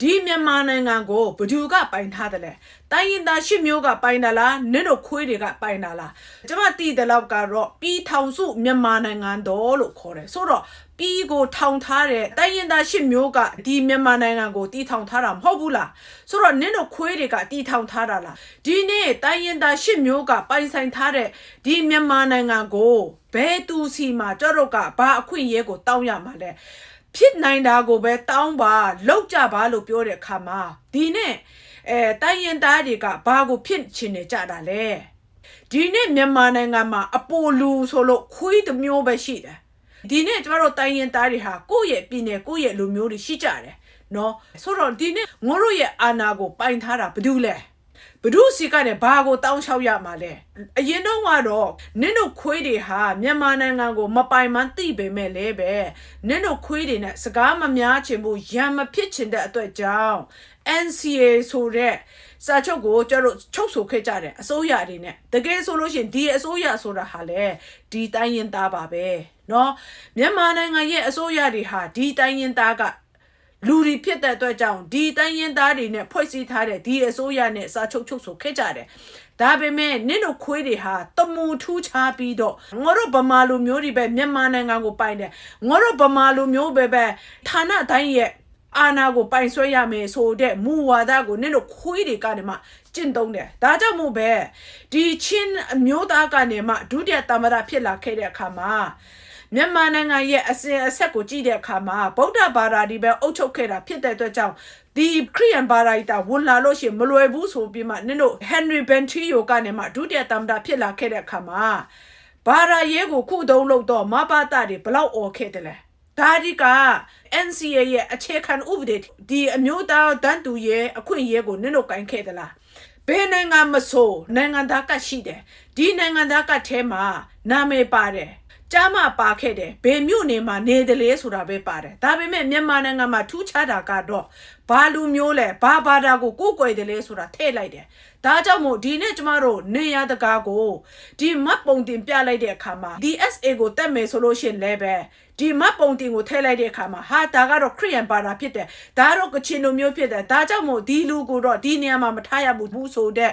ဒီမြန်မာနိုင်ငံကိုဘယ်သူကပိုင်ထားတယ်လဲတိုင်းရင်သားရှစ်မျိုးကပိုင်တာလားနင့်တို့ခွေးတွေကပိုင်တာလားကျမတီးတဲ့လောက်ကတော့ပြည်ထောင်စုမြန်မာနိုင်ငံတော်လို့ခေါ်တယ်ဆိုတော့ ပြည်ကိုထောင်ထားတဲ့တိုင်းရင်သားရှစ်မျိုးကဒီမြန်မာနိုင်ငံကိုတီထောင်ထားတာမဟုတ်ဘူးလားဆိုတော့နင့်တို့ခွေးတွေကတီထောင်ထားတာလားဒီနေ့တိုင်းရင်သားရှစ်မျိုးကပိုင်ဆိုင်ထားတဲ့ဒီမြန်မာနိုင်ငံကိုဘယ်သူစီမှာကြတော့ကဘာအခွင့်အရေးကိုတောင်းရမှာလဲဖြစ်နိုင်တာကိုပဲတောင်းပါလောက်ကြပါလို့ပြောတဲ့အခါမှာဒီနဲ့အဲတိုင်းရင်သားတွေကဘာကိုဖြစ်ချင်နေကြတာလဲဒီနေ့မြန်မာနိုင်ငံမှာအပိုလူဆိုလို့ခွေးတစ်မျိုးပဲရှိတယ် ဒီနေ့ကျမတို့တိုင်းရင်သားတွေဟာကိုယ့်ရဲ့ပြည်နယ်ကိုယ့်ရဲ့လူမျိုးတွေရှိကြတယ်နော်ဆိုတော့ဒီနေ့ငိုတို့ရဲ့အာဏာကိုပိုင်ထားတာဘာလို့လဲဘဒုစီကလည်းဘာကိုတောင်းလျှောက်ရမှာလဲအရင်တော့ကတော့နင့်တို့ခွေးတွေဟာမြန်မာနိုင်ငံကိုမပိုင်မှန်းသိပေမဲ့လည်းပဲနင့်တို့ခွေးတွေနဲ့စကားမများချင်ဘူးရံမဖြစ်ချင်တဲ့အတွက်ကြောင့် NCA ဆိုတဲ့စာချုပ်ကိုကျတော့ချုပ်ဆိုခဲ့ကြတယ်အစိုးရအနေနဲ့တကယ်ဆိုလို့ရှိရင်ဒီအစိုးရဆိုတာဟာလေဒီတိုင်းရင်သားပါပဲနော်မြန်မာနိုင်ငံရဲ့အစိုးရတွေဟာဒီတိုင်းရင်းသားကလူတွေဖြစ်တဲ့အတွက်ကြောင့်ဒီတိုင်းရင်းသားတွေနဲ့ဖွဲ့စည်းထားတဲ့ဒီအစိုးရနဲ့စာချုပ်ချုပ်ဆိုခဲ့ကြတယ်။ဒါပေမဲ့နင့်တို့ခွေးတွေဟာတမူထူးခြားပြီးတော့ငါတို့ဗမာလူမျိုးတွေပဲမြန်မာနိုင်ငံကိုပိုင်တယ်။ငါတို့ဗမာလူမျိုးပဲပဲဌာနတိုင်းရဲ့အာနာကိုပိုင်ဆွဲရမယ်ဆိုတဲ့မူဝါဒကိုနင့်တို့ခွေးတွေကနေမှကျင့်သုံးတယ်။ဒါကြောင့်မို့ပဲဒီချင်းအမျိုးသားကနေမှဒုတိယသမ္မတဖြစ်လာခဲ့တဲ့အခါမှာ မြန်မာနိုင်ငံရဲ့အစဉ်အဆက်ကိုကြည့်တဲ့အခါမှာဗုဒ္ဓဘာသာဒီပဲအုပ်ချုပ်ခဲ့တာဖြစ်တဲ့အတွက်ကြောင့်ဒီခရီးယန်ဘာသာဤတာဝန်လာလို့ရှိရင်မလွယ်ဘူးဆိုပြီးမှနင်တို့ Henry Bentillo ကနေမှဒုတိယသမ္မတဖြစ်လာခဲ့တဲ့အခါမှာဘာသာရေးကိုခုတုံးလို့တော့မဘာတာတွေဘလောက်អော်ခဲ့တယ်လဲဒါဒီက NCA ရဲ့အခြေခံဥပဒေဒီအမျိုးသားတန်းတူရဲ့အခွင့်အရေးကိုနင်တို့ကင်ခဲ့သလားဘယ်နိုင်ငံမဆိုနိုင်ငံသားကတ်ရှိတယ်ဒီနိုင်ငံသားကတ်ထဲမှာနာမည်ပါတယ် ကြားမပါခဲ့တယ်ဘယ်မြို့နေမှာနေတယ်လေဆိုတာပဲပါတယ်ဒါပေမဲ့မြန်မာနိုင်ငံမှာထူးခြားတာကတော့ဘာလူမျိုးလဲဘာဘာသာကိုကိုယ်ကွယ်တယ်လေဆိုတာထည့်လိုက်တယ်ဒါကြောင့်မို့ဒီနေ့ကျမတို့နေရတကားကိုဒီမတ်ပုံတင်ပြလိုက်တဲ့အခါမှာ DSA ကိုတက်မယ်ဆိုလို့ရှိရင်လည်းပဲဒီမတ်ပုံတင်ကိုထည့်လိုက်တဲ့အခါမှာဟာဒါကတော့ခရီးယန်ဘာသာဖြစ်တယ်ဒါတော့ကချင်လူမျိုးဖြစ်တယ်ဒါကြောင့်မို့ဒီလူကိုတော့ဒီနေရာမှာမထားရဘူးဆိုတဲ့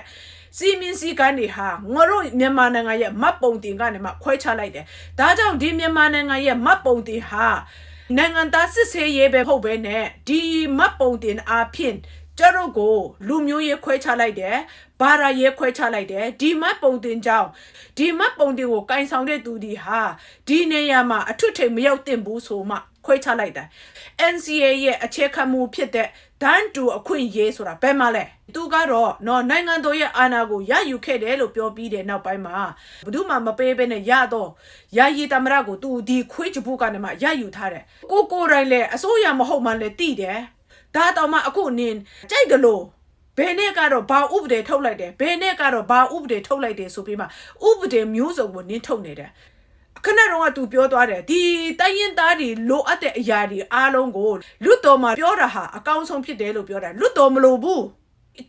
စီမင်းစီကန်တွေဟာငါတို့မြန်မာနိုင်ငံရဲ့မတ်ပုံတင်ကနေမှခွဲခြားလိုက်တယ်ဒါကြောင့်ဒီမြန်မာနိုင်ငံရဲ့မတ်ပုံတင်ဟာနိုင်ငံသားစစ်ဆေးရေးပဲဟုတ်ပဲနဲ့ဒီမတ်ပုံတင်အားဖြင့်ကျတို့ကိုလူမျိုးရေးခွဲခြားလိုက်တယ်ဘာသာရေးခွဲခြားလိုက်တယ်ဒီမတ်ပုံတင်ကြောင့်ဒီမတ်ပုံတင်ကိုကင်ဆောင်တဲ့သူဒီဟာဒီနေရာမှာအထွတ်ထိပ်မရောက်သင့်ဘူးဆိုမှ ခွဲခြားလိုက်တာ NCA ရဲ့အခြေခံမူဖြစ်တဲ့ဒန်းတူအခွင့်အရေးဆိုတာဘယ်မှာလဲသူကတော့နော်နိုင်ငံတော်ရဲ့အာဏာကိုရယူခဲ့တယ်လို့ပြောပြီးတဲ့နောက်ပိုင်းမှာဘယ်သူမှမပေးဘဲနဲ့ရတော့ယာယီတမရကိုသူဒီခွေးချဖို့ကနေမှရယူထားတယ်ကိုကိုယ်တိုင်လည်းအစိုးရမဟုတ်မှလည်းတိတယ်ဒါတော့မှအခုနင်းကြိုက်တယ်လို့ဘယ်နဲ့ကတော့ဘာဥပဒေထုတ်လိုက်တယ်ဘယ်နဲ့ကတော့ဘာဥပဒေထုတ်လိုက်တယ်ဆိုပြီးမှဥပဒေမျိုးစုံကိုနင်းထုတ်နေတယ် ခဏတော့ကသူပြောသွားတယ်ဒီတိုင်းရင်သားတွေလိုအပ်တဲ့အရာတွေအားလုံးကိုလွတ်တော်မှာပြောတာဟာအကောင်းဆုံးဖြစ်တယ်လို့ပြောတာလွတ်တော်မလို့ဘူး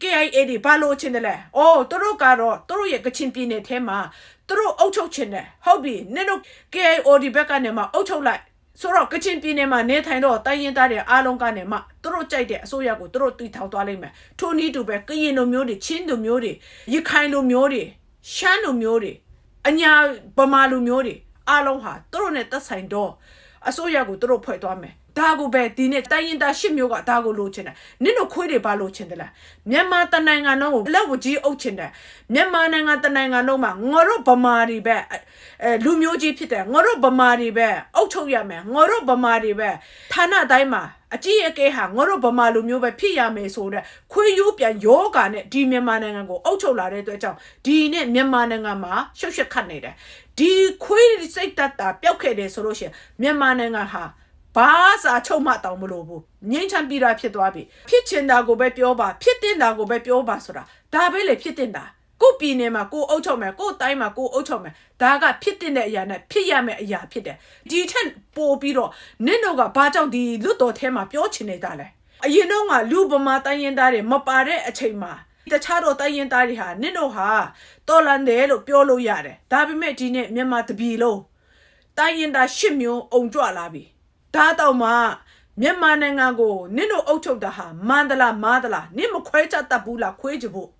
KIA တွေဘာလို့ချင်းတယ်လဲ။အော်သူတို့ကတော့သူတို့ရဲ့ကချင်ပြည်နယ်ထဲမှာသူတို့အုပ်ချုပ်ချင်တယ်။ဟုတ်ပြီ။နင်တို့ KIO ဒီဘက်ကနေမှအုပ်ချုပ်လိုက်။ဆိုတော့ကချင်ပြည်နယ်မှာနေထိုင်တော့တိုင်းရင်သားတွေအားလုံးကနေမှသူတို့ကြိုက်တဲ့အစိုးရကိုသူတို့တည်ထောင်သွားလိမ့်မယ်။ထိုနည်းတူပဲကရင်လူမျိုးတွေချင်းလူမျိုးတွေရခိုင်လူမျိုးတွေရှမ်းလူမျိုးတွေအညာဗမာလူမျိုးတွေ အားလုံးဟာသူတို့နဲ့သက်ဆိုင်တော့အစိုးရကိုသူတို့ဖွဲ့သွားမယ်ဒါကိုပဲဒီနေ့တိုင်းရင်သားရှစ်မျိုးကဒါကိုလိုချင်တယ်နင့်တို့ခွေးတွေဘာလိုချင်တယ်လဲမြန်မာတနိုင်ငံလုံးကိုလက်ဝကြီးအုပ်ချင်တယ်မြန်မာနိုင်ငံတနိုင်ငံလုံးမှာငါတို့ဗမာတွေပဲအဲလူမျိုးကြီးဖြစ်တယ်ငါတို့ဗမာတွေပဲအုပ်ချုပ်ရမယ်ငါတို့ဗမာတွေပဲဌာနတိုင်းမှာ အကြီးအကဲဟာငါတို့ဗမာလူမျိုးပဲဖြစ်ရမယ်ဆိုတဲ့ခွေးရိုးပြန်ယောဂာနဲ့ဒီမြန်မာနိုင်ငံကိုအုပ်ချုပ်လာတဲ့အတွက်ကြောင့်ဒီနဲ့မြန်မာနိုင်ငံမှာရှုပ်ရှက်ခတ်နေတယ်ဒီခွေးစိတ်တက်တာပျောက်ခဲ့တယ်ဆိုလို့ရှိရင်မြန်မာနိုင်ငံဟာဘာစာချုပ်မှတောင်းမလို့ဘူးငိမ့်ချမ်းပြီးတာဖြစ်သွားပြီဖြစ်ချင်တာကိုပဲပြောပါဖြစ်တင်တာကိုပဲပြောပါဆိုတာဒါပဲလေဖြစ်တင်တာ ကိုယ့်ပြည်နယ်မှာကိုယ်အုပ်ချုပ်မယ်ကိုယ့်တိုင်းမှာကိုယ်အုပ်ချုပ်မယ်ဒါကဖြစ်တင်တဲ့အရာနဲ့ဖြစ်ရမယ့်အရာဖြစ်တယ်ဒီထက်ပိုပြီးတော့နင့်တို့ကဘာကြောင့်ဒီလွတ်တော်ထဲမှာပြောချင်နေတာလဲအရင်တော့ကလူဗမာတိုင်းရင်သားတွေမပါတဲ့အချိန်မှာတခြားတော့တိုင်းရင်သားတွေဟာနင့်တို့ဟာတော်လန်တယ်လို့ပြောလို့ရတယ်ဒါပေမဲ့ဒီနေ့မြန်မာတပြည်လုံးတိုင်းရင်သားရှစ်မျိုးအုံကြွလာပြီဒါတော့မှမြန်မာနိုင်ငံကိုနင့်တို့အုပ်ချုပ်တာဟာမန္တလာမားတလားနင့်မခွဲချတတ်ဘူးလားခွဲချဖို့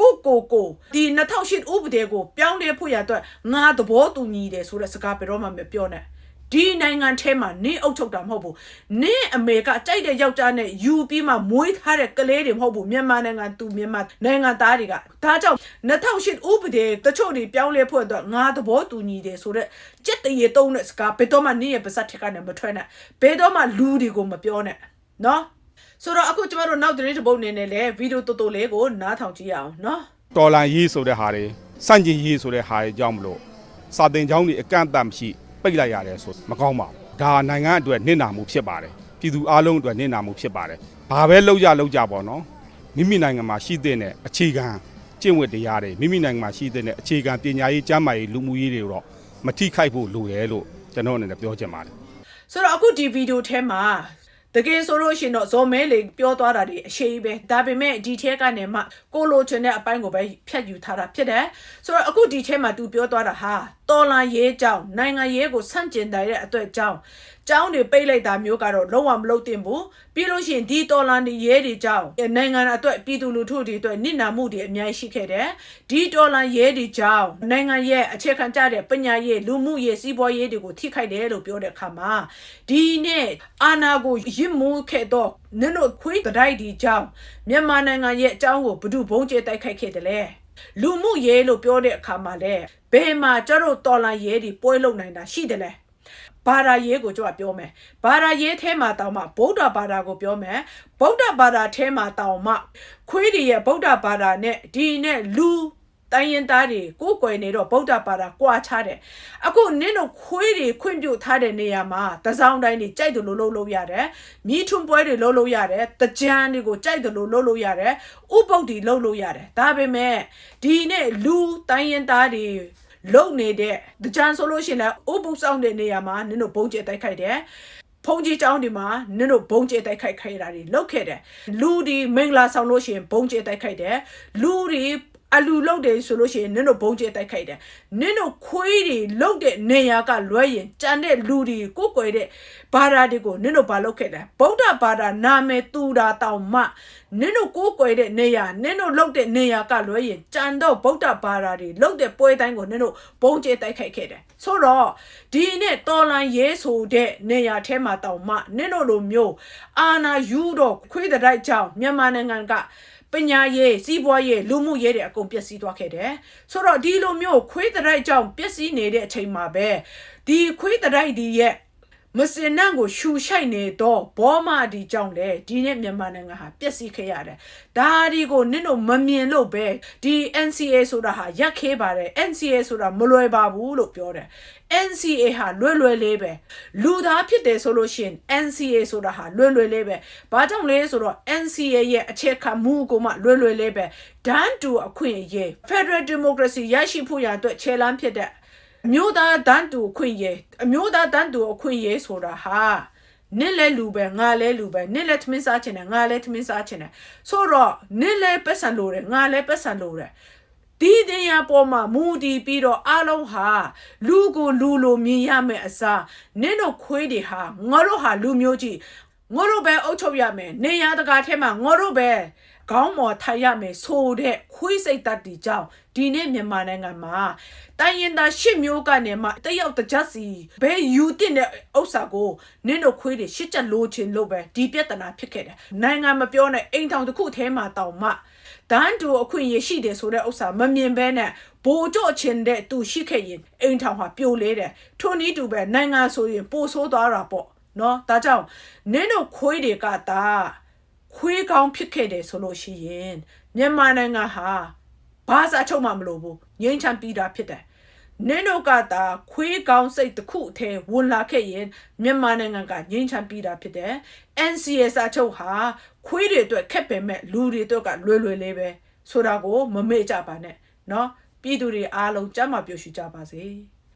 ကိုကိုကိုဒီ2008ဥပဒေကိုပြောင်းလဲဖို့ရအတွက်ငါသဘောတူညီတယ်ဆိုတဲ့စကားဘယ်တော့မှမပြောနဲ့ဒီနိုင်ငံထဲမှာနင့်အုပ်ချုပ်တာမဟုတ်ဘူးနင့်အမေကကြိုက်တဲ့ယောက်ျားနဲ့ယူပြီးမှမွေးထားတဲ့ကလေးတွေမဟုတ်ဘူးမြန်မာနိုင်ငံသူမြန်မာနိုင်ငံသားတွေကဒါကြောင့်2008ဥပဒေတချို့တွေပြောင်းလဲဖို့အတွက်ငါသဘောတူညီတယ်ဆိုတော့ကြက်တရေတုံးတဲ့စကားဘယ်တော့မှနင့်ရဲ့ပါစက်ထက်ကနေမထွက်နဲ့ဘယ်တော့မှလူတွေကိုမပြောနဲ့နော် ဆိုတော့အခုကျမတို့နောက်သတင်းတစ်ပုဒ်နေနဲ့လေဗီဒီယိုတော်တော်လေးကိုနားထောင်ကြည့်ရအောင်နော်တော်လန်ရေးဆိုတဲ့ဟာတွေစန့်ကျင်ရေးဆိုတဲ့ဟာတွေကြောင့်မလို့စာတင်ကျောင်းတွေအကန့်အသတ်မရှိပိတ်လိုက်ရတယ်ဆိုမကောင်းပါဘူးဒါနိုင်ငံအတွက်နစ်နာမှုဖြစ်ပါတယ်ပြည်သူအလုံးအတွက်နစ်နာမှုဖြစ်ပါတယ်ဘာပဲလောက်ကြလောက်ကြပေါ့နော်မိမိနိုင်ငံမှာရှိတဲ့အခြေခံကျင့်ဝတ်တရားတွေမိမိနိုင်ငံမှာရှိတဲ့အခြေခံပညာရေးကျန်းမာရေးလူမှုရေးတွေတော့မထိခိုက်ဖို့လိုတယ်လို့ကျွန်တော်အနေနဲ့ပြောချင်ပါတယ်ဆိုတော့အခုဒီဗီဒီယိုထဲမှာ တကယ်ဆိုလို့ရှိရင်တော့ဇော်မဲလေပြောသွားတာဒီအရှိပဲဒါပေမဲ့ဒီထဲကနေမှကိုလိုချင်တဲ့အပိုင်းကိုပဲဖြတ်ယူထားတာဖြစ်တယ်ဆိုတော့အခုဒီထဲမှာ तू ပြောသွားတာဟာ တော်လာရေးကြောင်းနိုင်ငံရေးကိုဆန့်ကျင်တဲ့အတွက်ကြောင်းကျောင်းတွေပိတ်လိုက်တာမျိုးကတော့လုံးဝမလုပ်သင့်ဘူးပြီးလို့ရှိရင်ဒီတော်လာနေရေးတွေကြောင်းနိုင်ငံအတွက်ပြည်သူလူထုတွေအတွက်နစ်နာမှုတွေအများကြီးရှိခဲ့တယ်ဒီတော်လာရေးတွေကြောင်းနိုင်ငံရဲ့အခြေခံကျတဲ့ပညာရေးလူမှုရေးစီးပွားရေးတွေကိုထိခိုက်တယ်လို့ပြောတဲ့အခါမှာဒီနေ့အာဏာကိုရစ်မှုခဲ့တော့နင်တို့ခွေးတတိုက်ဒီကြောင်းမြန်မာနိုင်ငံရဲ့အကြောင်းကိုဘယ်သူဘုံကျဲတိုက်ခိုက်ခဲ့တယ်လဲ လူမှုရေးလို့ပြောတဲ့အခါမှာလဲဘယ်မှာကျတော့တော်လာရေးတွေပွဲလုံနိုင်တာရှိတယ်လဲဘာသာရေးကိုကျွန်တော်ပြောမယ်ဘာသာရေးအဲမှာတောင်မှဗုဒ္ဓဘာသာကိုပြောမယ်ဗုဒ္ဓဘာသာအဲမှာတောင်မှခွေးတွေရဲ့ဗုဒ္ဓဘာသာနဲ့ဒီနဲ့လူ တိုင်းရင်သားတွေကိုကိုွယ်နေတော့ဗုဒ္ဓဘာသာကြွာချတယ်အခုနင်းတို့ခွေးတွေခွင့်ပြုထားတဲ့နေရာမှာတစောင်းတိုင်းတွေကြိုက်တယ်လို့လုပ်လို့ရတယ်မြီးထွန်းပွဲတွေလုပ်လို့ရတယ်တကြံတွေကိုကြိုက်တယ်လို့လုပ်လို့ရတယ်ဥပုပ်တွေလုပ်လို့ရတယ်ဒါပေမဲ့ဒီနေ့လူတိုင်းရင်သားတွေလုံနေတဲ့ကြံဆိုလို့ရှိရင်လည်းဥပုပ်ဆောင်တဲ့နေရာမှာနင်းတို့ဘုံကျဲတိုက်ခိုက်တယ်ဖုန်ကြီးကျောင်းဒီမှာနင်တို့ဘုံကျဲတိုက်ခိုက်ခဲ့တာတွေလုပ်ခဲ့တယ်လူဒီမင်္ဂလာဆောင်လို့ရှိရင်ဘုံကျဲတိုက်ခိုက်တယ်လူဒီ အလူလုတ်တယ်ဆိုလို့ရှိရင်နင်တို့ဘုံကျဲတိုက်ခိုက်တယ်နင်တို့ခွေးတွေလုတ်တဲ့နေရာကလွဲရင်ကြံတဲ့လူတွေကိုကိုယ်ကွယ်တဲ့ဘာသာတွေကိုနင်တို့ဘာလုပ်ခဲ့တယ်ဗုဒ္ဓဘာသာနာမည်တူတာတောင်မှနင်တို့ကိုယ်ကွယ်တဲ့နေရာနင်တို့လုတ်တဲ့နေရာကလွဲရင်ကြံတော့ဗုဒ္ဓဘာသာတွေလုတ်တဲ့ပွဲတိုင်းကိုနင်တို့ဘုံကျဲတိုက်ခိုက်ခဲ့တယ်ဆိုတော့ဒီနဲ့တော်လန်ရဲဆိုတဲ့နေရာထဲမှာတောင်မှနင်တို့လိုမျိုးအာနာယူတော့ခွေးတဲ့တိုက်ကြောင့်မြန်မာနိုင်ငံက ပညာရေးစီးပွားရေးလူမှုရေးတွေအကုန်ပျက်စီးသွားခဲ့တယ်ဆိုတော့ဒီလိုမျိုးခွေးတရိုက်ကြောင့်ပျက်စီးနေတဲ့အချိန်မှာပဲဒီခွေးတရိုက်ဒီရဲ့ မစင်နန့်ကိုရှူရှိုက်နေတော့ဘောမဒီကြောင့်လေဒီနေ့မြန်မာနိုင်ငံဟာပျက်စီးခဲ့ရတယ်ဒါဒီကိုနင့်တို့မမြင်လို့ပဲဒီ NCA ဆိုတာဟာရက်ခေးပါတယ် NCA ဆိုတာမလွယ်ပါဘူးလို့ပြောတယ် NCA ဟာလွယ်လွယ်လေးပဲလူသားဖြစ်တယ်ဆိုလို့ရှိရင် NCA ဆိုတာဟာလွယ်လွယ်လေးပဲဘာကြောင့်လဲဆိုတော့ NCA ရဲ့အခြေခံမူကိုမှလွယ်လွယ်လေးပဲဒန်းတူအခွင့်အရေး Federal Democracy ရရှိဖို့ရအတွက်ခြေလှမ်းဖြစ်တဲ့ အမျိုးသားဒန်းတူအခွင့်အရေးအမျိုးသားဒန်းတူအခွင့်အရေးဆိုတာဟာနစ်လဲလူပဲငါလဲလူပဲနစ်လဲသမင်းစားချင်တယ်ငါလဲသမင်းစားချင်တယ်ဆိုတော့နစ်လဲပတ်စံလို့တယ်ငါလဲပတ်စံလို့တယ်ဒီတရားပေါ်မှာမူတည်ပြီးတော့အလုံးဟာလူကိုလူလိုမြင်ရမယ်အစားနင့်တို့ခွေးတွေဟာငါတို့ဟာလူမျိုးကြီးငါတို့ပဲအုပ်ချုပ်ရမယ်နေရတကာထဲမှာငါတို့ပဲ ခေါင်းမော်ထိုင်ရမယ်ဆိုတဲ့ခွေးစိတ်တတ်တီကြောင့်ဒီနေ့မြန်မာနိုင်ငံမှာတိုင်းရင်သားရှစ်မျိုးကနေမှတယောက်တစ်ချက်စီဘယ်ယူတင်တဲ့ဥစ္စာကိုနင့်တို့ခွေးတွေရှစ်ချက်လိုချင်လို့ပဲဒီပြဿနာဖြစ်ခဲ့တယ်နိုင်ငံမပြောနဲ့အိမ်ထောင်တစ်ခုထဲမှာတောင်မှတန်းတူအခွင့်အရေးရှိတယ်ဆိုတဲ့ဥစ္စာမမြင်ဘဲနဲ့ဘိုးကြော့ချင်တဲ့သူရှိခဲ့ရင်အိမ်ထောင်ဟာပြိုလဲတယ်ထိုနည်းတူပဲနိုင်ငံဆိုရင်ပိုဆိုးသွားတာပေါ့နော်ဒါကြောင့်နင်းတို့ခွေးတွေကတာ ခွေးကောင်းဖြစ်ခဲ့တယ်ဆိုလို့ရှိရင်မြန်မာနိုင်ငံဟာဘာသာချုပ်မှမလို့ဘူးငြိမ်းချမ်းပြီးတာဖြစ်တယ်နင်းတို့ကတာခွေးကောင်းစိတ်တစ်ခုအထဲဝင်လာခဲ့ရင်မြန်မာနိုင်ငံကငြိမ်းချမ်းပြီးတာဖြစ်တယ် NCA စာချုပ်ဟာခွေးတွေအတွက်ခက်ပေမဲ့လူတွေအတွက်ကလွယ်လွယ်လေးပဲဆိုတာကိုမမေ့ကြပါနဲ့เนาะပြည်သူတွေအားလုံးကြမ်းမှပျော်ရွှင်ကြပါစေ။